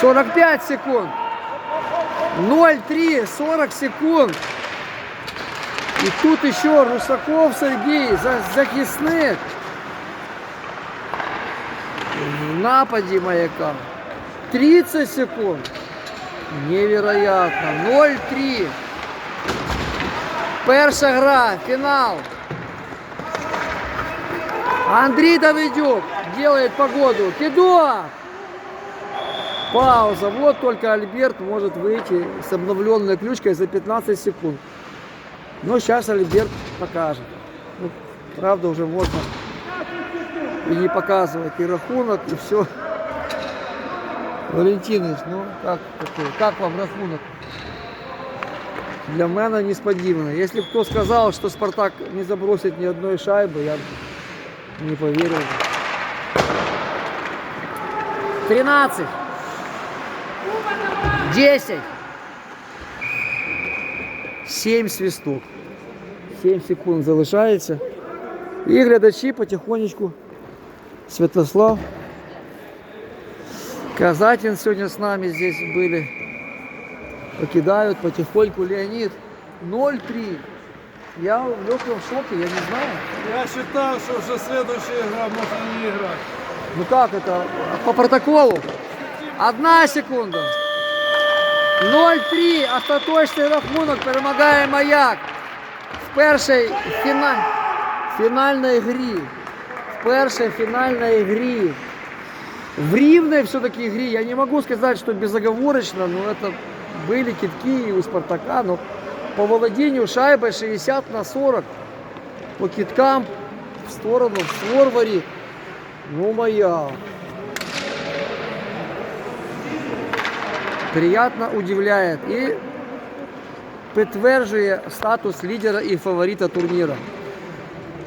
45 секунд. 0,3, 40 секунд. И тут еще Русаков Сергей, за- захисник. В нападе маяка. 30 секунд. Невероятно. 0,3. Перша гра, финал. Андрей Давыдюк делает погоду. Кидок! Пауза. Вот только Альберт может выйти с обновленной ключкой за 15 секунд. Но сейчас Альберт покажет. Ну, правда, уже можно и не показывать и рахунок, и все. Валентинович, ну как, такое? как вам рахунок? Для мене несподівано. Если кто сказал, что Спартак не забросит ни одной шайбы, я не поверил. 13. 10. 7 свисток. 7 секунд залишається. І глядачі потихонечку. Святослав. Казатин сегодня с нами здесь были. Покидают потихоньку Леонид. 0-3. Я в легком шоке, я не знаю. Я считал, что уже следующая игра можно не играть. Ну как это? По протоколу? Одна секунда. 0-3. Остаточний рахунок перемагає маяк. В першій фіналь... фінальній грі. В першій фінальній грі. В рівной все-таки игре. Я не могу сказать, что безоговорочно, но это были китки и у Спартака. Но по владению шайбой 60 на 40. По киткам в сторону, в форваре. Ну, моя. Приятно удивляет и підтверджує статус лидера и фаворита турнира.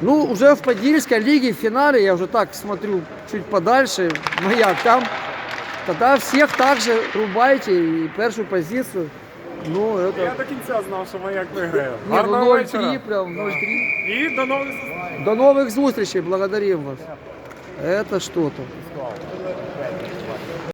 Ну, уже в Подільской лиге в финале, я уже так смотрю чуть подальше, маяк там, тогда всех также рубайте и першу позицию. Ну, Я это... до кінця знав, що маяк виграє. Не, ну Гарного 0-3, вечора. прям 0-3. І до нових зустрічей. До новых зустрічей, благодарим вас. Это что-то.